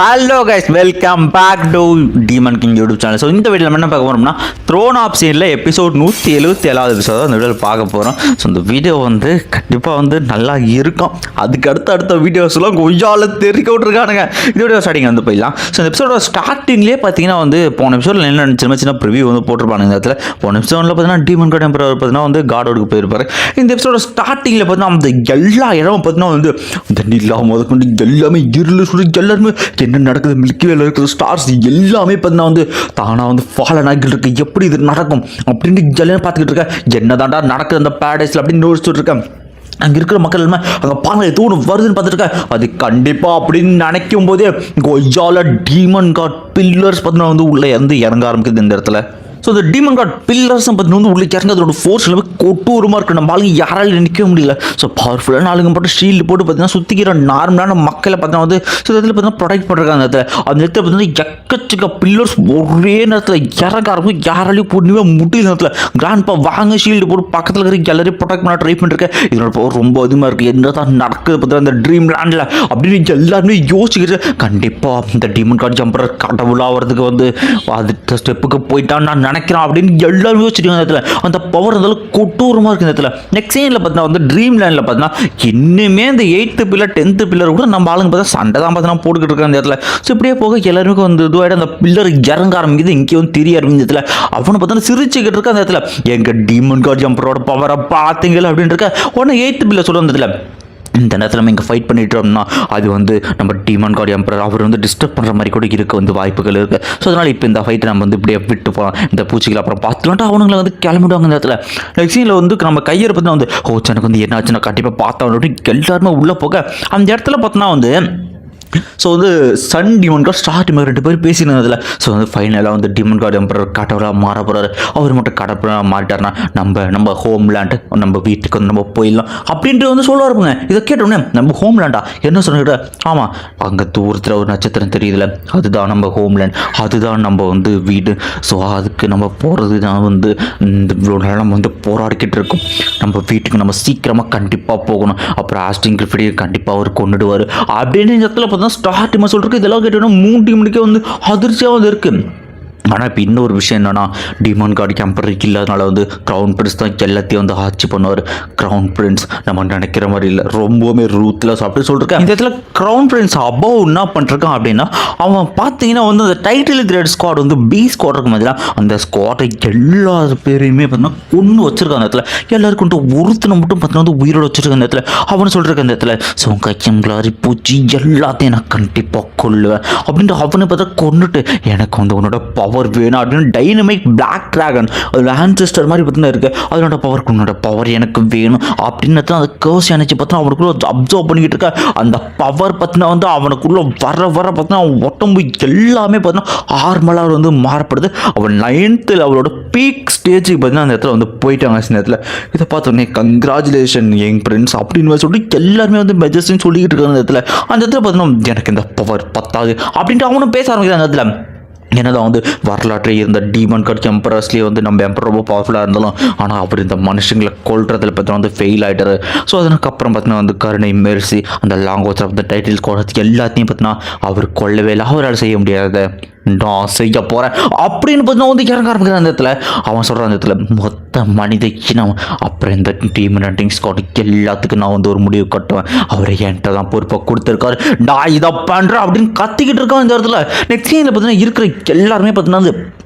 Hello guys welcome back to demon king YouTube channel so இந்த வீடியோவில் என்ன பார்க்க போகிறோம்னா த்ரோன் ஆப் சீனில் எபிசோட் நூற்றி எழுபத்தி ஏழாவது எபிசோட அந்த வீடியோவில் பார்க்க போகிறோம் ஸோ இந்த வீடியோ வந்து கண்டிப்பாக வந்து நல்லா இருக்கும். அதுக்கு அடுத்த அடுத்த வீடியோஸ்லாம் கொஞ்சால தெரிவிக்க விட்ருக்கானுங்க வீடியோ ஸ்டார்டிங் வந்து போயிடலாம். ஸோ இந்த எபிசோட ஸ்டார்டிங்லேயே பார்த்தீங்கன்னா வந்து போன எபிசோடில் என்ன சின்ன சின்ன ப்ரிவியூ வந்து போட்டிருப்பாங்க இந்த இடத்துல. போன எபிசோடில் பார்த்தீங்கன்னா டீமன் கார்டு எம்பரர் பார்த்தீங்கன்னா வந்து காடோடுக்கு போயிருப்பாரு. இந்த எபிசோட ஸ்டார்டிங்கில் பார்த்தீங்கன்னா அந்த எல்லா இடமும் பார்த்தீங்கன்னா வந்து இந்த நிலா முதற்கொண்டு எல்லாமே இருள் சொல்லி எல்லாருமே என்ன நடக்குது? மில்கிவேல இருக்கிற ஸ்டார்ஸ் எல்லாமே பார்த்தீங்கன்னா வந்து தானாக வந்து ஃபாலன் ஆகிட்டு இருக்கு. எப்படி இது நடக்கும்? அப்படின்னு ஜல்லியாக பார்த்துக்கிட்டு இருக்கேன். என்னதாண்டா நடக்குது அந்த பேரடைஸில் அப்படின்னு யோசிச்சுட்டு இருக்கேன். அங்கே இருக்கிற மக்கள் எல்லாமே அங்கே பாருங்க ஏதோ ஒன்று வருதுன்னு பார்த்துட்டு அது கண்டிப்பாக அப்படின்னு நினைக்கும் போதே கொய்யால டீமன் காட் பில்லர்ஸ் பார்த்தீங்கன்னா வந்து உள்ளே இறந்து இறங்க ஆரம்பிக்குது இந்த இடத்துல. ஸோ இந்த டீமன் காட் பில்லர்ஸும் பார்த்தீங்கன்னா வந்து உள்ளே இறங்க அதோட ஃபோர்ஸ் எல்லாமே கொட்டூரமாக இருக்குது நம்ம ஆளுங்க யாராலும் நிற்க முடியல. ஸோ பவர்ஃபுல்லான ஆளுங்க போட்டு ஷீல்டு போட்டு பார்த்தீங்கன்னா சுற்றிக்கிற நார்மலான மக்களை பார்த்தீங்கன்னா வந்து ஸோ இதில் பார்த்தீங்கன்னா ப்ரொடெக்ட் பண்ணுறாங்க அந்த இடத்துல. அந்த இடத்துல பார்த்தீங்கன்னா எக்கச்சக்க பில்லர்ஸ் ஒரே நேரத்தில் இறங்க ஆரம்பிக்கும். யாராலையும் பொண்ணுமே முடியல நேரத்தில் கிராண்ட் வாங்க ஷீல்டு போட்டு பக்கத்தில் இருக்கிற எல்லாரையும் ப்ரொடெக்ட் பண்ண ட்ரை பண்ணிருக்கேன். இதனோட பவர் ரொம்ப அதிகமாக இருக்குது என்ன தான் நடக்குது பார்த்தீங்கன்னா அந்த ட்ரீம் லேண்டில் அப்படின்னு எல்லாருமே யோசிச்சுக்கிட்டு கண்டிப்பாக இந்த டீமன் கார்டு ஜம்பர் கடவுளாகிறதுக்கு வந்து அது ஸ்டெப்புக்கு போயிட்டான்னு நான் நினைக்கிறேன். அப்படின்னு எல்லாரும் யோசிச்சிருக்காங்க அந்த இடத்துல. அந்த பவர் இருந்தாலும் கொட்டூரமாக இருக்குது இந்த இடத்துல. நெக்ஸ்ட் சீனில் பார்த்தீங்கன்னா வந்து ட்ரீம் லேண்டில் பார்த்தீங்கன்னா இன்னுமே இந்த எயித்து பில்லர் டென்த்து பில்லர் கூட நம்ம ஆளுங்க பார்த்தா சண்டை தான் பார்த்தீங்கன்னா போட்டுக்கிட்டு இருக்காங்க அந்த இடத்துல. ஸோ இப்படியே போக எல்லாருமே வந்து இதுவாகிட்டு அந்த பில்லர் இறங்க ஆரம்பிக்குது. இங்கே வந்து தெரிய ஆரம்பிக்குது இந்த இடத்துல. அவனை பார்த்தா சிரிச்சுக்கிட்டு இருக்க அந்த இடத்துல. எங்கள் டீமன் கார் ஜம்பரோட பவரை பார்த்தீங்களா? அப்படின்னு இருக்க. உடனே எயித்து பில்லர் சொல்லுவாங்க அந்த இடத்துல. இந்த நேரத்தில் நம்ம இங்கே ஃபைட் பண்ணிட்டோம்னா அது வந்து நம்ம டீமன் கார்டு எம்பரர் அவர் வந்து டிஸ்டர்ப் பண்ணுற மாதிரி கூட இருக்க வந்து வாய்ப்புகள் இருக்குது ஸோ அதனால் இப்போ இந்த ஃபைட்டை நம்ம வந்து இப்படியே விட்டு போகலாம் இந்த பூச்சிகள் அப்புறம் பார்த்துலான்ட்டு அவனுங்களை வந்து கிளம்பிடுவாங்க இந்த இடத்துல நெக்ஸ்ட் சீனில் வந்து நம்ம கையை பற்றி வந்து ஓ எனக்கு வந்து என்ன ஆச்சுன்னா கண்டிப்பாக பார்த்தோம் அப்படின்னு எல்லாருமே உள்ளே போக அந்த இடத்துல பார்த்தோன்னா வந்து ஸோ வந்து sun demon card star demon ரெண்டு பேரும் பேசினதில் ஸோ வந்து ஃபைனலாக வந்து டிமன் கார்டு எம்பரர் கடவுளாக மாற போகிறாரு அவர் மட்டும் கடவுளாக மாறிட்டார்னா நம்ம நம்ம ஹோம்லேண்ட் நம்ம வீட்டுக்கு வந்து நம்ம போயிடலாம் அப்படின்ட்டு வந்து சொல்லுவாருங்க இதை கேட்டோன்னே நம்ம ஹோம்லேண்டா என்ன சொன்னிட்ட ஆமாம் அங்கே தூரத்தில் ஒரு நட்சத்திரம் தெரியுதுல. அதுதான் நம்ம ஹோம்லேண்ட் அதுதான் நம்ம வந்து வீடு. ஸோ அதுக்கு நம்ம போகிறது தான் வந்து இந்த இவ்வளோ நேரம் நம்ம வந்து போராடிக்கிட்டு இருக்கோம். நம்ம வீட்டுக்கு நம்ம சீக்கிரமாக கண்டிப்பாக போகணும். அப்புறம் ஆஸ்டிங் கிரிஃபிடியை கண்டிப்பாக அவர் கொண்டுடுவார். அப்படின்னு இடத்துல பார்த்தா ஸ்டார் டீமை சொல்கிறதுக்கு இதெல்லாம் கேட்டோன்னா மூணு டீமுக்கே வந்து அதிர்ச்சியாக வந்து இருக்குது ஆனால் இப்போ இன்னொரு விஷயம் என்னென்னா டிமான் கார்டு கேம்பர் இல்லாதனால வந்து க்ரௌன் பிரின்ஸ் தான் எல்லாத்தையும் வந்து ஆட்சி பண்ணுவார். க்ரௌன் பிரின்ஸ் நம்ம நினைக்கிற மாதிரி இல்லை. ரொம்பவுமே ரூத்லெஸ் அப்படி சொல்லிருக்கேன் இந்த இடத்துல க்ரௌன் பிரின்ஸ் அபவ் என்ன பண்ணிருக்கான் அப்படின்னா அவன் பார்த்தீங்கன்னா வந்து அந்த டைட்டில் கிரேட் ஸ்குவாட் வந்து பி ஸ்குவாட் இருக்கும் பார்த்தீங்கன்னா அந்த ஸ்குவாட்டை எல்லா பேரையுமே பார்த்தீங்கன்னா கொண்டு வச்சிருக்கான் அந்த இடத்துல. எல்லாருக்கும் ஒருத்தனை மட்டும் பார்த்தீங்கன்னா வந்து உயிரோட வச்சிருக்க அந்த இடத்துல. அவன் சொல்லிருக்க அந்த இடத்துல ஸோ கையம் கிளாரி பூச்சி எல்லாத்தையும் நான் கண்டிப்பாக கொள்ளுவேன் அப்படின்ட்டு அவனை பார்த்தா கொண்டுட்டு எனக்கு வந்து உன்னோட பவர் வேணும் அப்படின்னு டைனமிக் பிளாக் ட்ராகன் அது ஆன்செஸ்டர் மாதிரி பார்த்தீங்கன்னா இருக்குது அதனோட பவர் உன்னோட பவர் எனக்கு வேணும் அப்படின்னு தான் அந்த கேர்ஸ் எனர்ஜி பார்த்தா அவனுக்குள்ள அப்சர்வ் பண்ணிக்கிட்டு இருக்க. அந்த பவர் பார்த்தினா வந்து அவனுக்குள்ள வர வர பார்த்தினா அவன் உடம்பு எல்லாமே பார்த்தீங்கன்னா ஆர்மலாக வந்து மாறப்படுது அவன் நைன்த்தில் அவளோட பீக் ஸ்டேஜுக்கு பார்த்தீங்கன்னா அந்த இடத்துல வந்து போயிட்டாங்க இந்த இடத்துல இதை பார்த்தோன்னே கங்க்ராச்சுலேஷன் எங் பிரின்ஸ் அப்படின்னு சொல்லிட்டு எல்லாருமே வந்து மெஜஸ்ன்னு சொல்லிக்கிட்டு இருக்காங்க அந்த இடத்துல. அந்த இடத்துல பார்த்தீங்கன்னா எனக்கு இந்த பவர் பத்தாது அப்படின்ட்டு அவனும் பேச ஆரம்பிக்கிறான் அந்த இடத்துல. என்னதான் வந்து வரலாற்று இருந்த டீமன் கட் எம்பரஸ்லேயே வந்து நம்ம எம்பர் ரொம்ப பவர்ஃபுல்லாக இருந்தாலும் ஆனால் அவர் இந்த மனுஷங்களை கொல்றதுல பார்த்தீங்கன்னா வந்து ஃபெயில் ஆகிட்டாரு ஸோ அதுக்கப்புறம் பார்த்தீங்கன்னா வந்து கருணை மெர்சி அந்த லாங்குவேஜ் ஆஃப் த டைட்டில் கோடத்து எல்லாத்தையும் பார்த்தீங்கன்னா அவர் கொள்ளவே இல்லை. அவரால் செய்ய முடியாத. நான் செய்ய போகிறேன் அப்படின்னு பார்த்தீங்கன்னா வந்து இறங்க ஆரம்பிக்கிற அந்த இடத்துல. அவன் சொல்கிறான் அந்த இடத்துல மொத்த மனித இனம் அப்புறம் இந்த டீம் ரன்னிங் ஸ்காட் எல்லாத்துக்கும் நான் வந்து ஒரு முடிவு கட்டுவேன். அவர் என்கிட்ட தான் பொறுப்பை கொடுத்துருக்காரு. நான் இதை பண்ணுறேன் அப்படின்னு கத்திக்கிட்டு இருக்கான் இந்த இடத்துல. நெக்ஸ்ட் சீனில் பார்த்தீங்கன்னா இருக்கிற எல்லாருமே பார்த்தீங்கன்னா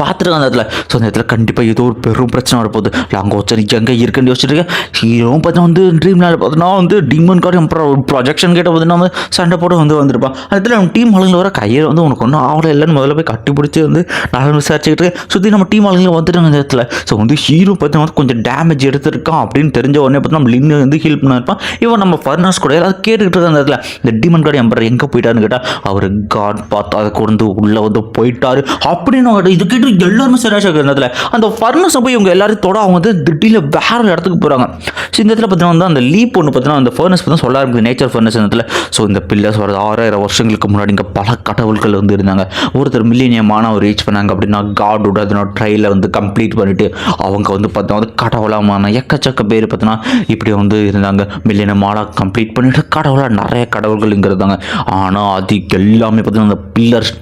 பார்த்துருக்காங்க அந்த இடத்துல. ஸோ அந்த இடத்துல கண்டிப்பாக ஏதோ ஒரு பெரும் பிரச்சனை வரப்போகுது. அங்கே வச்சு எங்கே இருக்குன்னு யோசிச்சுட்டு இருக்கேன் ஹீரோவும் பார்த்தா வந்து ட்ரீம் லேண்ட் பார்த்தீங்கன்னா வந்து டீமன் கார்டு ஒரு ப்ரொஜெக்ஷன் கேட்ட பார்த்தீங்கன்னா வந்து சண்டை போட்டு வந்து வந்திருப்பான். அந்த இடத்துல நம்ம டீம் ஆளுங்களை வர கையில் வந்து உனக்கு ஒன்றும் ஆவலை இல்லைன்னு முதல்ல போய் கட்டி பிடிச்சி வந்து நல்லா விசாரிச்சுக்கிட்டு சுற்றி நம்ம டீம் ஆளுங்களை வந்துட்டாங்க அந்த இடத்துல. ஸோ வந்து ஹீரோ பார்த்தீங்கன்னா கொஞ்சம் டேமேஜ் எடுத்திருக்கான் அப்படின்னு தெரிஞ்ச உடனே பார்த்தா நம்ம லின்னு வந்து ஹீல் பண்ணிருப்பான் இவன் நம்ம ஃபர்னர்ஸ் கூட ஏதாவது கேட்டுக்கிட்டு இருக்க அந்த இடத்துல. இந்த டீமன் கார்டு எம்பர் எங்கே போயிட்டாருன்னு கேட்டால் அவர் காட் பார்த்து அதை கொண்டு உள்ளே வந்து போயிட்டாரு. அப்படின்னு இதுக்கு கேட்டு எல்லாருமே சரியாக இந்த இடத்துல அந்த ஃபர்னஸை போய் இவங்க எல்லாரும் தொட அவங்க வந்து திடீர்னு வேற ஒரு இடத்துக்கு போகிறாங்க ஸோ இந்த இடத்துல பார்த்தீங்கன்னா வந்து அந்த லீப் ஒன்று பார்த்தீங்கன்னா அந்த ஃபர்னஸ் பற்றி சொல்ல ஆரம்பிக்குது நேச்சர் ஃபர்னஸ் இந்த இடத்துல. ஸோ இந்த பில்லர்ஸ் வரது ஆறாயிரம் வருஷங்களுக்கு முன்னாடி இங்கே பல கடவுள்கள் வந்து இருந்தாங்க. ஒருத்தர் மில்லினியமான ஒரு ரீச் பண்ணாங்க அப்படின்னா காடோட அதனோட ட்ரையில் வந்து கம்ப்ளீட் பண்ணிவிட்டு அவங்க வந்து பார்த்தா வந்து கடவுளமான எக்கச்சக்க பேர் பார்த்தீங்கன்னா இப்படி வந்து இருந்தாங்க. மில்லியனமான கம்ப்ளீட் பண்ணிவிட்டு கடவுளாக நிறைய கடவுள்கள் இங்கே இருந்தாங்க. ஆனால் அது எல்லாமே பார்த்தீங்கன்னா அந்த பில்லர்ஸ்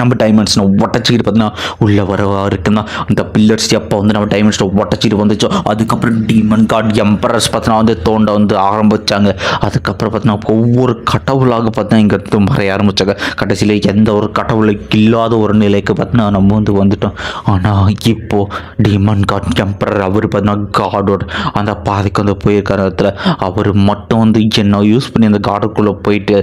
நம்ம டைமண்ட்ஸ்னை ஒட்டச்சிக்கிட்டு பார்த்தீங்கன்னா உள்ளே வரவா இருக்குன்னா அந்த பில்லர்ஸ் எப்போ வந்து நம்ம டைமண்ட்ஸை ஒட்டச்சிட்டு வந்துச்சோ அதுக்கப்புறம் டீமன் காட் எம்பரஸ் பார்த்தீங்கன்னா வந்து தோண்ட வந்து ஆரம்பிச்சாங்க. அதுக்கப்புறம் பார்த்தீங்கன்னா ஒவ்வொரு கடவுளாக பார்த்தீங்கன்னா இங்கே மறைய ஆரம்பித்தாங்க கடைசியில் எந்த ஒரு கடவுளுக்கு இல்லாத ஒரு நிலைக்கு பார்த்தீங்கன்னா நம்ம வந்து வந்துட்டோம். ஆனால் இப்போது டீமன் காட் எம்பரர் அவர் பார்த்தீங்கன்னா காடோட அந்த பாதைக்கு வந்து போயிருக்காரு. இடத்துல அவர் மட்டும் வந்து என்ன யூஸ் பண்ணி அந்த காடுக்குள்ளே போயிட்டு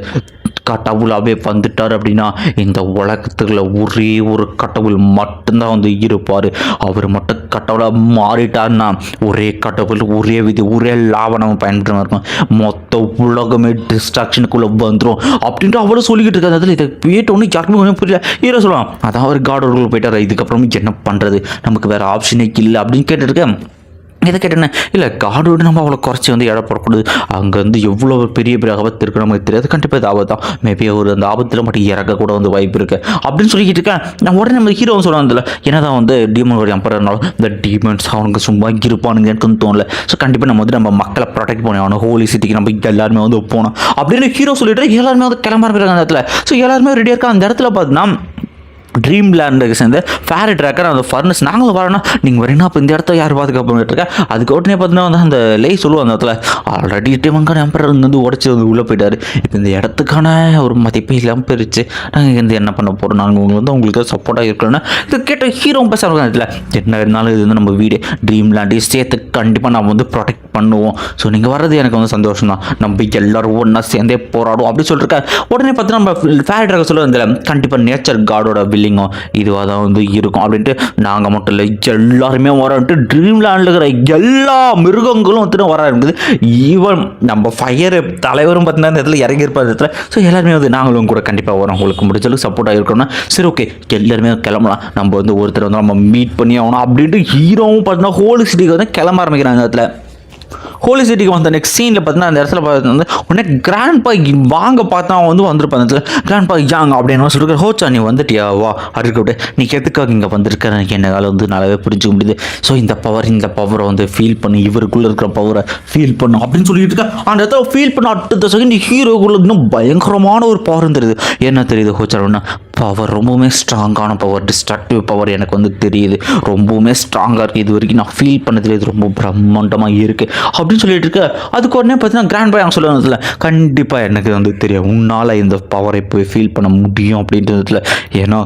கடவுளாகவே வந்துட்டார் அப்படின்னா இந்த உலக உலகத்துல ஒரே ஒரு கடவுள் மட்டும்தான் வந்து இருப்பார். அவர் மட்டும் கடவுளாக மாறிட்டார்னா ஒரே கடவுள் ஒரே விதி ஒரே லாபம் நம்ம பயன்படுத்த இருக்கும். மொத்த உலகமே டிஸ்ட்ராக்ஷனுக்குள்ளே வந்துடும் அப்படின்ட்டு அவரும் சொல்லிக்கிட்டு இருக்காரு. அதில் இதை கேட்டோன்னு யாருக்குமே ஒன்றும் புரியல. ஹீரோ சொல்லலாம் அதான் அவர் காடோருக்குள்ள போயிட்டார்? இதுக்கப்புறம் என்ன பண்ணுறது நமக்கு வேறு ஆப்ஷனே இல்லை. அப்படின்னு கேட்டுருக்கேன் இதை கேட்டேன்னா இல்லை காடோடு நம்ம அவ்வளோ குறைச்சி வந்து இடம் போடக்கூடாது. அங்கே வந்து எவ்வளோ பெரிய பெரிய ஆபத்து இருக்குது நமக்கு தெரியாது. கண்டிப்பாக இது ஆபத்து தான் மேபி ஒரு அந்த ஆபத்தில் மட்டும் இறக்க கூட வந்து வாய்ப்பு இருக்குது அப்படின்னு சொல்லிக்கிட்டு இருக்கேன். நான் உடனே நம்ம ஹீரோ சொல்லுவாங்கல்ல ஏன்னா தான் வந்து டீமனோட எம்பரர்னாலும் இந்த டீமன்ஸ் அவனுக்கு சும்மா இருப்பானுங்க எனக்கு தோணல. ஸோ கண்டிப்பாக நம்ம வந்து நம்ம மக்களை ப்ரொடெக்ட் பண்ணி ஆகணும் ஹோலி சிட்டிக்கு நம்ம எல்லாருமே வந்து போகணும். அப்படின்னு ஹீரோ சொல்லிட்டு எல்லாருமே வந்து கிளம்ப ஆரம்பிக்கிறாங்க அந்த இடத்துல. ஸோ எல்லாருமே ரெடியாக இருக்கா அந்த இடத்துல பார்த்தீங்கன்னா ட்ரீம் லேண்டுக்கு சேர்ந்து ஃபேரி ட்ராக்கர் அந்த ஃபர்னஸ் நாங்களும் வரோன்னா நீங்கள் வரீங்கன்னா அப்போ இந்த இடத்த யார் பாதுகாப்பு இருக்கா? அதுக்கு உடனே பார்த்தீங்கன்னா வந்து அந்த லே சொல்லுவாங்க அந்த இடத்துல ஆல்ரெடி டிமங்கான எம்பரர் வந்து உடச்சி வந்து உள்ளே போயிட்டார். இப்போ இந்த இடத்துக்கான ஒரு மதிப்பே இல்லாமல் போயிருச்சு. நாங்கள் வந்து என்ன பண்ண போகிறோம் நாங்கள் உங்களுக்கு வந்து உங்களுக்கு சப்போர்ட்டாக இருக்கணும்னா இது கேட்ட ஹீரோ பேச இதில் என்ன இருந்தாலும் இது வந்து நம்ம வீடு. ட்ரீம் லேண்டையும் சேர்த்து கண்டிப்பாக நம்ம வந்து ப்ரொடெக்ட் பண்ணுவோம். ஸோ நீங்கள் வர்றது எனக்கு வந்து சந்தோஷம் தான் நம்ம எல்லாரும் ஒன்றா சேர்ந்தே போராடும் அப்படின்னு சொல்லிருக்க. உடனே பார்த்து நம்ம ஃபேர் ட்ராக்கர் சொல்ல இந்த கண்டிப்பாக நேச்சர் காடோட பில்லிங்கும் இதுவாக தான் வந்து இருக்கும். அப்படின்ட்டு நாங்கள் மட்டும் இல்லை எல்லாருமே வரோன்ட்டு ட்ரீம் லேண்டில் இருக்கிற எல்லா மிருகங்களும் வந்துட்டு வர இருக்குது ஈவன் நம்ம ஃபயர் தலைவரும் பார்த்தீங்கன்னா இந்த இடத்துல இறங்கியிருப்பார் இடத்துல. ஸோ எல்லாருமே வந்து நாங்களும் கூட கண்டிப்பாக வரோம் உங்களுக்கு முடிச்சளவுக்கு சப்போர்ட்டாக இருக்கணும்னா சரி ஓகே எல்லாருமே கிளம்பலாம். நம்ம வந்து ஒருத்தர் வந்து நம்ம மீட் பண்ணி ஆகணும். அப்படின்ட்டு ஹீரோவும் பார்த்தீங்கன்னா ஹோல் சிட்டிக்கு வந்து கிளம்ப ஆரம்பிக்கிறாங்க அந்த இடத்துல. ஹோலி சிட்டிக்கு வந்த நெக்ஸ்ட் சீனில் பார்த்தீங்கன்னா அந்த இடத்துல பார்த்து வந்து உடனே கிராண்ட் பா வாங்க பார்த்தா அவன் வந்து வந்திருப்பான். அந்த இடத்துல கிராண்ட் பா யாங் அப்படின்னு சொல்லிட்டு ஹோச்சா நீ வந்துட்டியா? வா அப்படின்ட்டு நீ எதுக்காக இங்கே வந்திருக்க? எனக்கு என்னால் வந்து நல்லாவே புரிஞ்சுக்க முடியுது. ஸோ இந்த பவர் இந்த பவரை வந்து ஃபீல் பண்ணி. இவருக்குள்ளே இருக்கிற பவரை ஃபீல் பண்ணும் அப்படின்னு சொல்லிட்டு இருக்கேன். அந்த இடத்துல ஃபீல் பண்ண அடுத்த செகண்ட் ஹீரோக்குள்ள இன்னும் பயங்கரமான ஒரு பவர் தெரியுது என்ன தெரியுது ஹோச்சாரோன்னா பவர் ரொம்பவுமே ஸ்ட்ராங்கான பவர் டிஸ்ட்ரக்டிவ் பவர் எனக்கு வந்து தெரியுது. ரொம்பவுமே ஸ்ட்ராங்காக இருக்குது இது வரைக்கும் நான் ஃபீல் பண்ணதில் இது ரொம்ப பிரம்மாண்டமாக இருக்குது அப்படின்னு சொல்லிட்டு இருக்க அதுக்கு உடனே பார்த்தீங்கன்னா கிராண்ட் பாய் அவங்க சொல்லுவாங்கல்ல கண்டிப்பாக எனக்கு வந்து தெரியும். உன்னால் இந்த பவரை போய் ஃபீல் பண்ண முடியும் அப்படின்றதுல ஏன்னா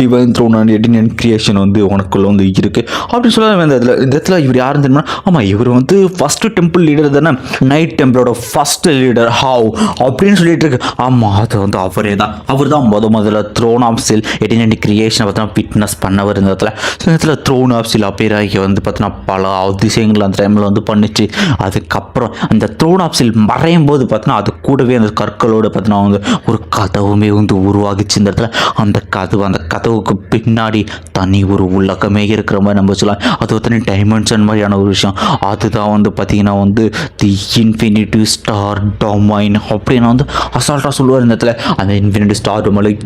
டிவைன் த்ரோன் அண்ட் எடினியன் கிரியேஷன் வந்து உனக்குள்ள வந்து இருக்குது அப்படின்னு சொல்ல இந்த இடத்துல இந்த இடத்துல இவர் யாருன்னு தெரியுமா? ஆமாம் இவர் வந்து ஃபஸ்ட்டு டெம்பிள் லீடர் தானே? நைட் டெம்பிளோட ஃபஸ்ட்டு லீடர் ஹவ் அப்படின்னு சொல்லிட்டு இருக்கு. ஆமாம் அது வந்து அவரே தான். அவர் தான் முத முதல்ல த்ரோன் ஆஃப் சில் எடினடி கிரியேஷனை பார்த்தோன்னா ஃபிட்னஸ் பண்ணவர் இந்த இடத்துல. ஸோ இந்த இடத்துல த்ரோன் ஆஃப் சில் அப்பேர் ஆகி வந்து பார்த்தோன்னா பல அதிசயங்கள் அந்த டைமில் வந்து பண்ணிச்சு. அதுக்கப்புறம் அந்த த்ரோன் ஆஃப் சில் மறையும் போது பார்த்தோன்னா அது கூடவே அந்த கற்களோடு பார்த்தோன்னா வந்து ஒரு கதவுமே வந்து உருவாகிச்சு இந்த இடத்துல. அந்த கதவு அந்த கதவுக்கு பின்னாடி தனி ஒரு உலகமே இருக்கிற மாதிரி நம்ம சொல்லலாம். அது தனி டைமென்ஷன் மாதிரியான ஒரு விஷயம். அதுதான் வந்து பார்த்தீங்கன்னா வந்து தி இன்ஃபினிட்டி ஸ்டார் டொமைன் அப்படின்னு வந்து அசால்ட்டாக சொல்லுவார் இந்த இடத்துல. அந்த இன்ஃபினிட்டி ஸ்டார் டொமைனில்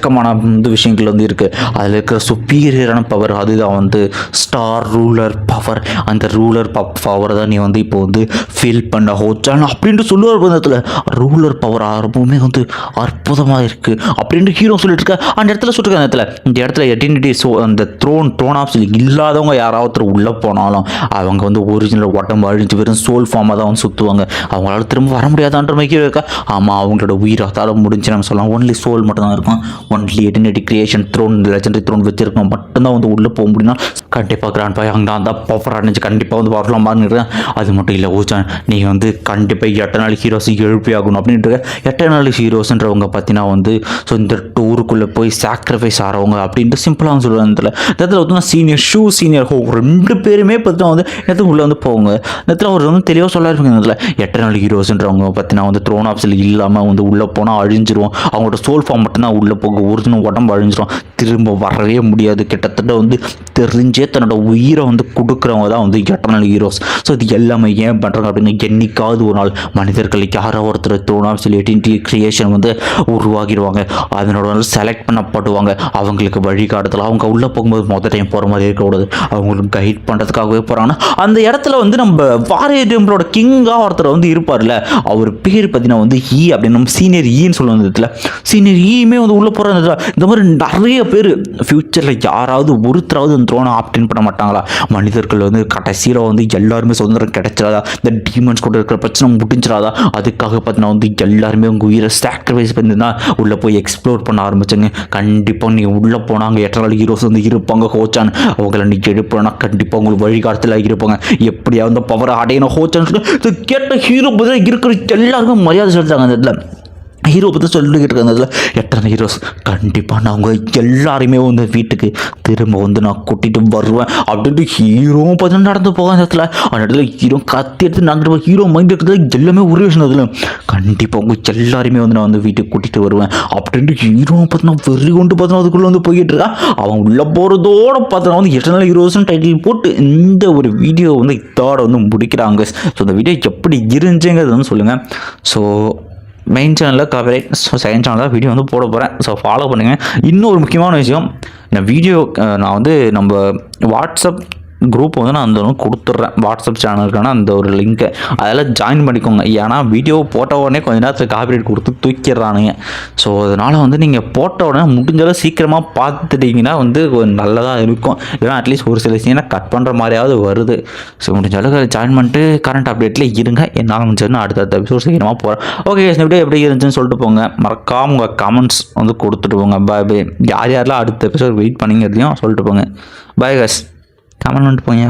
எக்கச்சக்கமான வந்து விஷயங்கள் வந்து இருக்குது அதில் இருக்கிற சுப்பீரியரான பவர் அதுதான் வந்து ஸ்டார் ரூலர் பவர் அந்த ரூலர் பவர் தான் நீ வந்து இப்போ வந்து ஃபீல் பண்ண ஹோச்சான் அப்படின்ட்டு சொல்லுவார் இந்த இடத்துல. ரூலர் பவர் ரொம்பவுமே வந்து அற்புதமாக இருக்குது அப்படின்ட்டு ஹீரோ சொல்லிட்டு இருக்க. அந்த இடத்துல சொல்லிருக்க அந்த இடத்துல. இந்த இடத்துல எட்டினிட்டி ஸோ அந்த த்ரோன் த்ரோன் சொல்லி இல்லாதவங்க யாராவது உள்ளே போனாலும் அவங்க வந்து ஒரிஜினல் உடம்பு அழிஞ்சு வெறும் சோல் ஃபார்மாக தான் வந்து சுற்றுவாங்க அவங்களால திரும்ப வர முடியாதான்ற மாதிரி இருக்கா? ஆமாம் அவங்களோட உயிர் அதால் முடிஞ்சு நம்ம சொல்லலாம். ஒன்லி சோல் மட்டும்தான் இருக்கும். Only eternity creation throne legendary throne வச்சிருக்கோம். மட்டும்தான் வந்து உள்ளே போக முடியும்னா கண்டிப்பாக கிராண்ட் பாய் அங்கே அந்த பவர் அடைஞ்சு கண்டிப்பாக வந்து வரலாம் பாருங்க. அது மட்டும் இல்லை ஓச்சான் நீ வந்து கண்டிப்பாக எட்டர்னல் ஹீரோஸ் எழுப்பி ஆகணும் அப்படின்ட்டு எட்டர்னல் ஹீரோஸ்ன்றவங்க பார்த்தீங்கன்னா வந்து ஸோ இந்த டூருக்குள்ளே போய் சாக்ரிஃபைஸ் ஆகிறவங்க அப்படின்ட்டு சிம்பிளாக வந்து சொல்லுவாங்க இதில் இடத்துல பார்த்தீங்கன்னா சீனியர் ஷூ சீனியர் ஹோ ரெண்டு பேருமே பார்த்தீங்கன்னா வந்து இடத்துல உள்ளே வந்து போவாங்க. இடத்துல அவர் வந்து தெளிவாக சொல்ல இருப்பாங்க இதில் எட்டர்னல் ஹீரோஸ்ன்றவங்க பார்த்தீங்கன்னா வந்து த்ரோன் ஆப்ஸில் இல்லாமல் வந்து உள்ளே போனால் அழிஞ்சிருவோம் அவங்களோட சோல் ஃபார்ம் மட்டும்தான் உள்ளே போக ஒரிஜினல் உடம்பு அழிஞ்சிரும். திரும்ப வரவே முடியாது. கிட்டத்தட்ட வந்து தெரிஞ்சே தன்னோட உயிரை வந்து கொடுக்குறவங்க தான் வந்து எட்டர்னல் ஹீரோஸ் ஸோ இது எல்லாமே ஏன் பண்ணுறாங்க அப்படின்னு என்னைக்காவது ஒரு நாள் மனிதர்கள் யாரோ ஒருத்தர் தோணும் சொல்லி எயிட்டி கிரியேஷன் வந்து உருவாகிடுவாங்க. அதனோட வந்து செலக்ட் பண்ணப்படுவாங்க. அவங்களுக்கு வழிகாட்டுதல். அவங்க உள்ளே போகும்போது மொதல் டைம் போகிற மாதிரி இருக்கக்கூடாது அவங்களுக்கு கைட் பண்ணுறதுக்காகவே போகிறாங்கன்னா அந்த இடத்துல வந்து நம்ம வாரிய டெம்பிளோட கிங்காக ஒருத்தர் வந்து இருப்பார்ல அவர் பேர் பார்த்தீங்கன்னா வந்து ஈ அப்படின்னு நம்ம சீனியர் ஈன்னு சொல்லுவாங்க சீனியர் ஈயுமே வந்து உள்ளே போகிற இந்த மாதிரி நிறைய பேர் ஃப்யூச்சரில் யாராவது ஒருத்தராவது அந்த த்ரோனை ஆப்டின் பண்ண மாட்டாங்களா? மனிதர்கள் வந்து கடைசியில் வந்து எல்லாருமே சுதந்திரம் கிடைச்சிடாதா? இந்த டீமன்ஸ் கூட இருக்கிற பிரச்சனை முடிஞ்சிடாதா? அதுக்காக பார்த்தீங்கன்னா வந்து எல்லாருமே உங்கள் உயிரை சாக்ரிஃபைஸ் பண்ணி தான் உள்ளே போய் எக்ஸ்ப்ளோர் பண்ண ஆரம்பிச்சாங்க. கண்டிப்பாக நீங்கள் உள்ளே போனாங்க எட்டனால ஹீரோஸ் வந்து இருப்பாங்க ஹோச்சான் அவங்கள நீ எழுப்புனா கண்டிப்பாக உங்களுக்கு வழிகாலத்தில் இருப்பாங்க. எப்படியா வந்து பவரை அடையணும் ஹோச்சான் கேட்ட ஹீரோ பதிலாக இருக்கிற எல்லாருக்கும் மரியாதை செலுத்தாங்க அந்த இடத்துல. ஹீரோ பற்றி சொல்லிக்கிட்டு இருக்கிறதுல எத்தனை ஹீரோஸ் கண்டிப்பாக நான் அவங்க எல்லாருமே வந்து வீட்டுக்கு திரும்ப வந்து நான் கூட்டிகிட்டு வருவேன். அப்படின்ட்டு ஹீரோவும் பார்த்தீங்கன்னா நடந்து போக அந்த இடத்துல அந்த இடத்துல ஹீரோ கத்தி எடுத்து நடந்து போய் ஹீரோ மைண்ட் இருக்கிறது எல்லாமே ஒரே விஷயம் அதில். கண்டிப்பாக அவங்க எல்லாருமே வந்து நான் வந்து வீட்டுக்கு கூட்டிகிட்டு வருவேன். அப்படின்ட்டு ஹீரோவும் பார்த்தீங்கன்னா வெறி கொண்டு பார்த்தோன்னா அதுக்குள்ளே வந்து போய்கிட்டு இருக்கா? அவன் உள்ளே போகிறதோட பார்த்தோன்னா வந்து எத்தனை ஹீரோஸ்னு டைட்டில் போட்டு இந்த ஒரு வீடியோ வந்து இதோட வந்து முடிக்கிறாங்க. ஸோ இந்த வீடியோ எப்படி இருந்துச்சுங்கிறது வந்து சொல்லுங்கள் ஸோ மெயின் சேனலில் காப்பிரைட் ஸோ செகண்ட் சேனலில் வீடியோ வந்து போட போகிறேன் ஸோ ஃபாலோ பண்ணுங்கள் இன்னும் ஒரு முக்கியமான விஷயம் இந்த வீடியோ நான் வந்து நம்ம வாட்ஸ்அப் குரூப் வந்து நான் அந்த கொடுத்துட்றேன். வாட்ஸ்அப் சேனலுக்கான அந்த ஒரு லிங்க்கை அதெல்லாம் ஜாயின் பண்ணிக்கோங்க. ஏன்னா வீடியோ போட்ட உடனே கொஞ்ச நேரத்தில் காப்பிரைட் கொடுத்து தூக்கிடுறானுங்க. ஸோ அதனால் வந்து நீங்கள் போட்ட உடனே முடிஞ்சளவு சீக்கிரமாக பார்த்துட்டீங்கன்னா வந்து நல்லதாக இருக்கும். ஏன்னா அட்லீஸ்ட் ஒரு சில சீனை கட் பண்ணுற மாதிரியாவது வருது. ஸோ முடிஞ்ச அளவுக்கு ஜாயின் பண்ணிட்டு கரண்ட் அப்டேட்டில் இருங்க. என்னால் முடிஞ்சதுன்னா அடுத்தடுத்த எபிசோட் சீக்கிரமாக போகிறேன் ஓகே இந்த வீடியோ எப்படி இருந்துச்சுன்னு சொல்லிட்டு போங்க. மறக்காம உங்கள் கமெண்ட்ஸ் வந்து கொடுத்துட்டு போங்க. பாய் பாய் யார் யாரெல்லாம் அடுத்த எபிசோட் வெயிட் பண்ணிங்கிறதையும் சொல்லிட்டு போங்க. பாய் கஸ் கமெண்ட் பண்ணிட்டு போங்க